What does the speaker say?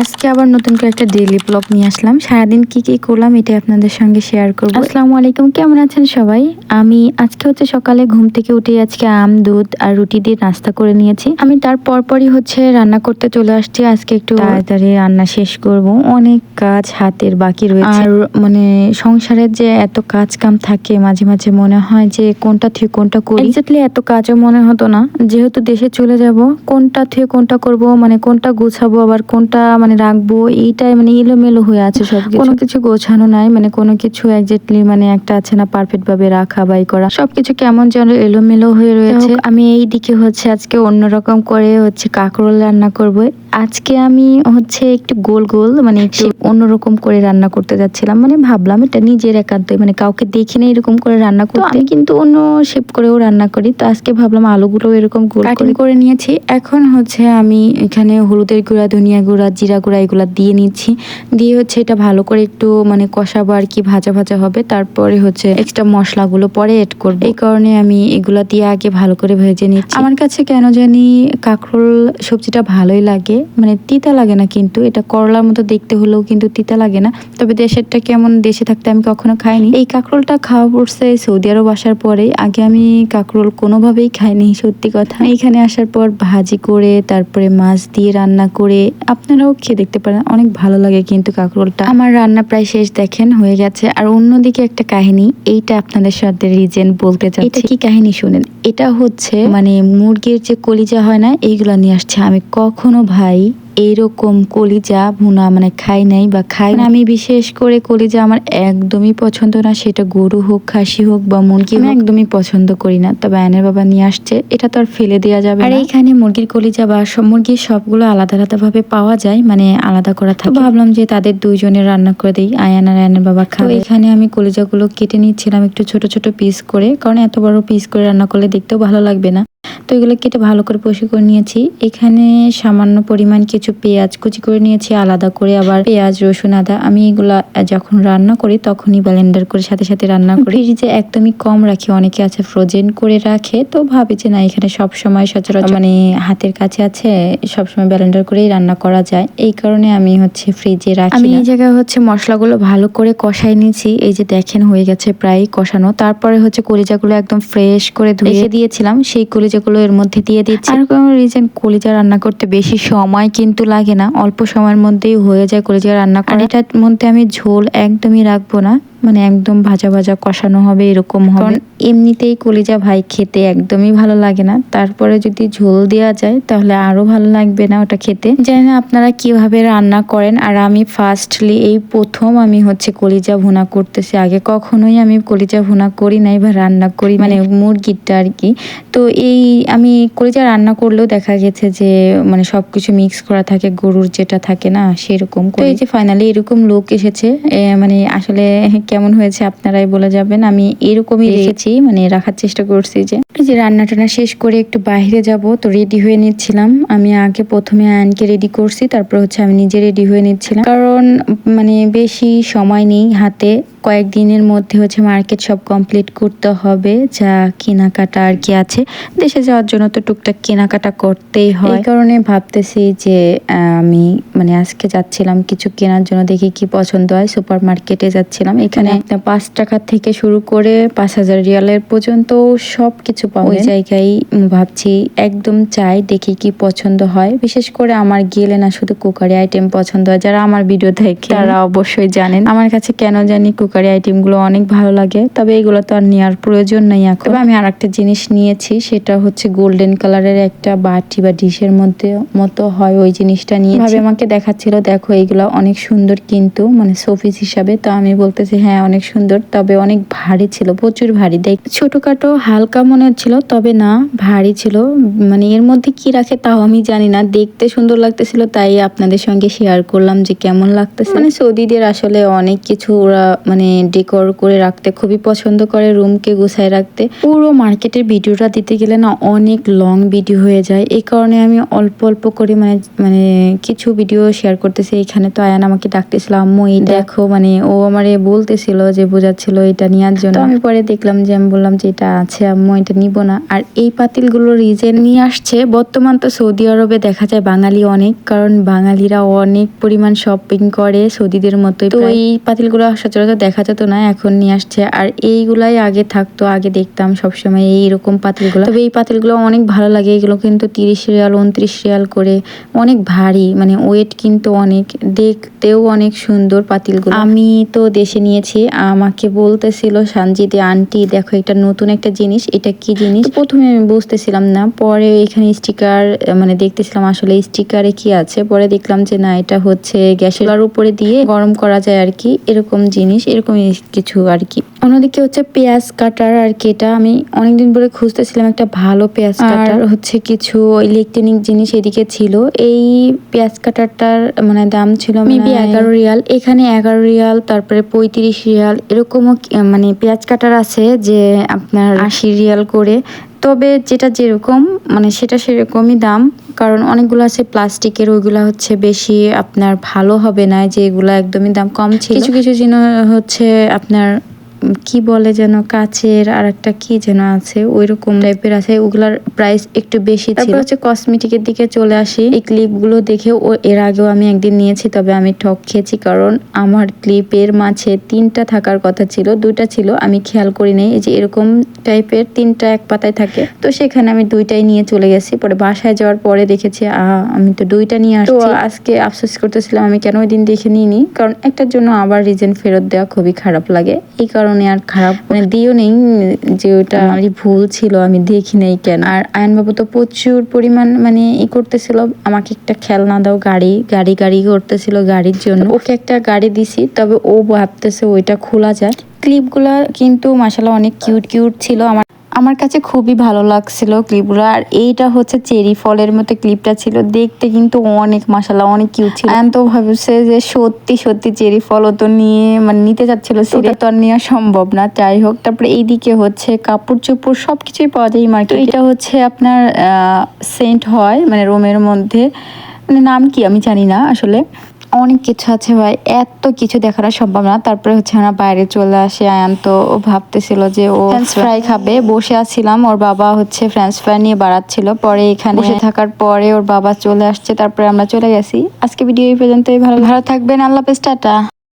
আজকে আবার নতুন করে একটা ডেইলি ব্লগ নিয়ে আসলাম। সারাদিন কি কি করলাম এটা আপনাদের সঙ্গে শেয়ার করব। আসসালামু আলাইকুম কেমন আছেন সবাই? আমি আজকে হচ্ছে সকালে ঘুম থেকে উঠে আজকে আম দুধ আর রুটি দিয়ে নাস্তা করে নিয়েছি। আমি তার পরপরই হচ্ছে রান্না করতে চলে আসছি। আজকে একটু তাড়াতাড়ি রান্না শেষ করব। অনেক কাজ হাতের বাকি রয়েছে। আর মানে সংসারের যে এত কাজ কাম থাকে মাঝে মাঝে মনে হয় যে কোনটা থেকে কোনটা করি। এক্স্যাক্টলি এত কাজও মনে হতো না। যেহেতু দেশে চলে যাব কোনটা থেকে কোনটা করব মানে কোনটা গোছাবো আবার কোনটা মানে রাখব এইটাই মানে এলোমেলো হয়ে আছে সব কোনো কিছু গোছানো নাই মানে কোনো কিছু একজাক্টলি মানে একটা আছে না পারফেক্ট ভাবে রাখা বাই করা। সবকিছু কেমন যেন এলোমেলো হয়ে রয়েছে। আমি এই দিকে হচ্ছে আজকে অন্যরকম করে হচ্ছে কাঁকরোল রান্না করব। আজকে আমি হচ্ছে একটু গোল গোল মানে একটু অন্যরকম করে রান্না করতে যাচ্ছিলাম। মানে ভাবলাম এটা নিজের একান্ত মানে কাউকে দেখি না এরকম করে রান্না করতে। আমি কিন্তু অন্য শেপ করেও রান্না করি তো আজকে ভাবলাম আলুগুলো এরকম গোল করে করে নিয়েছি। এখন হচ্ছে আমি এখানে হলুদের গুঁড়া ধনিয়া গুঁড়া জিরা গুঁড়া এগুলা দিয়ে নিচ্ছি। দিয়ে হচ্ছে এটা ভালো করে একটু মানে কষাবো আর কি ভাজা ভাজা হবে। তারপরে হচ্ছে এক্সট্রা মশলাগুলো পরে এড করব। এই কারণে আমি এগুলা দিয়ে আগে ভালো করে ভেজে নিচ্ছি। আমার কাছে কেন জানি কাঁকরোল সবজিটা ভালোই লাগে। মানে তিতা লাগে না কিন্তু, এটা করলার মতো দেখতে হলেও কিন্তু তিতা লাগে না। তবে দেশেরটা কেমন দেশে থাকতে আমি কখনো খাইনি। এই কাঁকরোলটা খাওয়া পড়ছে সৌদি আরব আসার পরে। আগে আমি কাঁকরোল কোনোভাবেই খাইনি, সত্যি কথা। এইখানে আসার পর ভাজি করে, তারপরে মাছ দিয়ে রান্না করে, আপনারাও খেয়ে দেখতে পারেন, অনেক ভালো লাগে কিন্তু কাঁকরোলটা। আমার রান্না প্রায় শেষ দেখেন, হয়ে গেছে। আর অন্যদিকে একটা কাহিনী, এইটা আপনাদের সাথে রিজেন বলতে চাচ্ছি। এটা কি কাহিনী শুনেন? এটা হচ্ছে মানে মুরগির যে কলিজা হয় না, এইগুলা নিয়ে আসছে। আমি কখনো ভাই এইরকম কলিজা ভুনা মানে খাই নাই বা খাই না। আমি বিশেষ করে কলিজা আমার একদমই পছন্দ না সেটা গরু হোক খাসি হোক বা মুরগি আমি একদমই পছন্দ করি না তবে আয়নের বাবা নিয়ে আসছে এটা তো আর ফেলে দেওয়া যাবে আর এইখানে মুরগির কলিজা বা সব মুরগির সবগুলো আলাদা আলাদা ভাবে পাওয়া যায় মানে আলাদা করা থাকে। ভাবলাম যে তাদের দুইজনের রান্না করে দিই আয়ান আর আয়নের বাবা খাবে। এখানে আমি কলিজাগুলো কেটে নিচ্ছিলাম একটু ছোট ছোট পিস করে কারণ এত বড় পিস করে রান্না করলে দেখতেও ভালো লাগবে না। এগুলো কেটে ভালো করে পরিষ্কার করে নিয়েছি। এখানে সামান্য পরিমাণ কিছু পেঁয়াজ কুচি করে নিয়েছি আলাদা করে আবার পেঁয়াজ রসুন আদা। আমি এগুলা যখন রান্না করি তখনই ব্লেন্ডার করে সাথে সাথে রান্না করি। ফ্রিজে একদমই কম রাখি অনেকে আছে ফ্রোজেন করে রাখে তো ভাবি যে না এখানে সব সময় সচরাচর মানে হাতের কাছে আছে সব সময় ব্লেন্ডার করেই রান্না করা যায়। এই কারণে আমি হচ্ছে ফ্রিজে রাখি আমি এই জায়গায় হচ্ছে মশলাগুলো ভালো করে কষাই নিয়েছি। এই যে দেখেন হয়ে গেছে প্রায় কষানো। তারপরে হচ্ছে কলিজাগুলো একদম ফ্রেশ করে ধুয়ে দিয়েছিলাম সেই কলিজাগুলো এর মধ্যে দিয়ে দিচ্ছি। আর কোনো রিজন কলিজা রান্না করতে বেশি সময় কিন্তু লাগে না। অল্প সময়ের মধ্যেই হয়ে যায় কলিজা রান্না করা। এটার মধ্যে আমি ঝোল একদমই রাখব না। মানে একদম ভাজা ভাজা কষানো হবে এরকম হবে। এমনিতেই কলিজা ভাই খেতে একদমই ভালো লাগে না। তারপরে যদি ঝোল দেওয়া যায় তাহলে আরও ভালো লাগবে না ওটা খেতে। জানি না আপনারা কীভাবে রান্না করেন আর আমি ফার্স্টলি এই প্রথম আমি হচ্ছে কলিজা ভুনা করতেছি। আগে কখনোই আমি কলিজা ভুনা করি নাই বা রান্না করি মানে মুরগিটা আর কি। তো এই আমি কলিজা রান্না করলেও দেখা গেছে যে মানে সবকিছু মিক্স করা থাকে গরুর যেটা থাকে না সেরকম তো এই যে ফাইনালি এরকম লোক এসেছে মানে আসলে কেমন হয়েছে আপনারাই বলে যাবেন। আমি এরকমই রেখেছি মানে রাখার চেষ্টা করছি যে। যে রান্না টান্না শেষ করে একটু বাইরে যাব তো রেডি হয়ে নিচ্ছিলাম। আমি আগে প্রথমে আয়নকে রেডি করছি তারপর হচ্ছে আমি নিজে রেডি হয়ে নিচ্ছিলাম। কারণ মানে বেশি সময় নেই হাতে। কয়েকদিনের মধ্যে হচ্ছে মার্কেট সব কমপ্লিট করতে হবে যা কেনাকাটা আর কি আছে। দেশে যাওয়ার জন্য তো টুকটাক কেনাকাটা করতেই হয়। এই কারণে ভাবতেছি যে আমি মানে আজকে যাচ্ছিলাম কিছু কেনার জন্য দেখি কি পছন্দ হয়। সুপার মার্কেটে যাচ্ছিলাম। এখানে পাঁচ টাকা থেকে শুরু করে পাঁচ হাজার রিয়ালের পর্যন্ত সব কিছু পাওয়া ওই জায়গায় ভাবছি একদম চাই দেখি কি পছন্দ হয়। বিশেষ করে আমার গেলে না শুধু কুকারি আইটেম পছন্দ হয় যারা আমার ভিডিও দেখে। তারা অবশ্যই জানেন। আমার কাছে কেন জানি কুকারি আইটেমগুলো অনেক ভালো লাগে, তবে এগুলো তো আর নেওয়ার প্রয়োজন নেই এখন। তবে আমি আর একটা জিনিস নিয়েছি, সেটা হচ্ছে গোল্ডেন কালারের একটা বাটি বা ডিশের মধ্যে, মতো হয় ওই জিনিসটা নিয়ে ভাবে আমাকে দেখাচ্ছিল, দেখো এইগুলো অনেক সুন্দর কিন্তু মানে শোপিস হিসাবে। তো আমি বলতেছি হ্যাঁ অনেক সুন্দর। তবে অনেক ভারী ছিল, প্রচুর ভারী। দেখ, ছোটখাটো হালকা মনে হচ্ছিল, তবে না, ভারী ছিল। মানে এর মধ্যে কি রাখে তাও আমি জানি না। দেখতে সুন্দর লাগতেছিল, তাই আপনাদের সঙ্গে শেয়ার করলাম যে কেমন লাগতেছে। মানে সৌদিদের আসলে অনেক কিছু ওরা মানে ডেকোর করে রাখতে খুবই পছন্দ করে রুমকে গুছায় রাখতে। পুরো মার্কেটের ভিডিওটা দিতে গেলে না অনেক লং ভিডিও হয়ে যায়। এই কারণে আমি অল্প অল্প করে মানে মানে কিছু ভিডিও শেয়ার করতেছি। এখানে তো আয়ান আমাকে ডাকতেছিল আম্মু এই দেখো। মানে ও আমারে বলতেছিল যে বোঝাচ্ছিল এটা নেওয়ার জন্য। আমি পরে দেখলাম যে আমি বললাম যে এটা আছে আম্মু এটা নিব না। আর এই পাতিলগুলো রিজেন নিয়ে আসছে। বর্তমান তো সৌদি আরবে দেখা যায় বাঙালি অনেক কারণ বাঙালিরা অনেক পরিমাণ শপিং করে সৌদিদের মতোই তো এই পাতিলগুলো সচরাচর দেখা যেত না, এখন নিয়ে আসছে। আর এইগুলাই আগে থাকতো, আগে দেখতাম সবসময় এইরকম পাতিলগুলো। তবে এই পাতিলগুলো অনেক ভালো লাগে, এগুলো কিন্তু তিরিশ রিয়াল, উনত্রিশ রিয়াল করে অনেক ভারী মানে ওয়েট কিন্তু অনেক, দেখতেও অনেক সুন্দর পাতিলগুলো। আমি তো দেশে নিয়েছি, আমাকে বলতেছিল সানজিদে, আন্টি, দেখো এটা নতুন একটা জিনিস, এটা কি জিনিস? প্রথমে আমি বুঝতেছিলাম না, পরে এখানে স্টিকার মানে দেখতেছিলাম আসলে স্টিকারে কি আছে, পরে দেখলাম যে না, এটা হচ্ছে গ্যাসের উপরে দিয়ে গরম করা যায় আর কি, এরকম জিনিস, এরকম কিছু আর কি। অন্যদিকে হচ্ছে পেঁয়াজ কাটার আর কি এটা আমি অনেকদিন পরে খুঁজতেছিলাম একটা ভালো পেঁয়াজ কাটার। হচ্ছে কিছু ইলেকট্রনিক জিনিস এদিকে ছিল। এই পেঁয়াজ কাটারটার মানে দাম ছিল মেবি এগারো রিয়াল। এখানে এগারো রিয়াল তারপরে পঁয়ত্রিশ রিয়াল এরকমও মানে পেঁয়াজ কাটার আছে যে আপনার আশি রিয়াল করে। তবে যেটা যেরকম মানে সেটা সেরকমই দাম, কারণ অনেকগুলো আছে প্লাস্টিকের, ওইগুলা হচ্ছে বেশি আপনার ভালো হবে না, যে এগুলো একদমই দাম কম ছিল। কিছু কিছু জিনিস হচ্ছে আপনার কি বলে যেন কাচের আর একটা কি যেন আছে ওই রকম টাইপের আছে ওগুলার প্রাইস একটু বেশি ছিল। তারপর হচ্ছে কসমেটিকের দিকে চলে আসি। এই ক্লিপগুলো দেখে ও এর আগেও আমি একদিন নিয়েছি তবে আমি ঠক খেয়েছি কারণ আমার ক্লিপের মাঝে তিনটা থাকার কথা ছিল দুইটা ছিল আমি খেয়াল করি নাই এই যে এরকম টাইপের তিনটা এক পাতায় থাকে। তো সেখানে আমি দুইটাই নিয়ে চলে গেছি পরে বাসায় যাওয়ার পরে দেখেছি আহ, আমি তো দুইটা নিয়ে আসছি। তো আজকে আফসোস করতেছিলাম আমি কেন ওই দিন দেখে নিইনি? কারণ একটার জন্য আবার রিজেন ফেরত দেওয়া খুবই খারাপ লাগে। এই কারণে আর খারাপ মানে দিও নেই যে ওটা আমারই ভুল ছিল আমি দেখি নাই কেন। আর আয়ন বাবু তো প্রচুর পরিমাণ মানে ই করতেছিল আমাকে একটা খেলনা দাও গাড়ি গাড়ি গাড়ি করতেছিল গাড়ির জন্য। ওকে একটা গাড়ি দিছি তবে ও ভাবতেছে ওইটা খোলা যায় ক্লিপগুলো কিন্তু মাসালা অনেক কিউট কিউট ছিল আমার আমার কাছে খুবই ভালো লাগছিল ক্লিপগুলো। আর এইটা হচ্ছে চেরি ফলের মতো ক্লিপটা ছিল। দেখতে কিন্তু অনেক মাসালা অনেক কিউট ছিল। তো ভাবছে যে সত্যি সত্যি চেরি ফল তো নিয়ে মানে নিতে যাচ্ছিল সেটা তো আর নেওয়া সম্ভব না। যাই হোক তারপরে এইদিকে হচ্ছে কাপড় চোপড় সব কিছুই পাওয়া যায় মার্কেট এটা হচ্ছে আপনার সেন্ট হয় মানে রোমের মধ্যে। মানে নাম কি আমি জানি না আসলে। অনেক কিছু আছে ভাই এত কিছু দেখার সম্ভব না। তারপরে হচ্ছে আমরা বাইরে চলে আসি আয়ান তো ও ভাবতেছিল যে ও ফ্রেঞ্চ ফ্রাই খাবে। বসে আছিলাম ওর বাবা হচ্ছে ফ্রেঞ্চ ফ্রাই নিয়ে বাড়াচ্ছিল। পরে এখানে বসে থাকার পরে ওর বাবা চলে আসছে তারপরে আমরা চলে গেছি। আজকে ভিডিও এই পর্যন্তই ভালো ভালো থাকবেন আল্লাহ হাফেজ টাটা।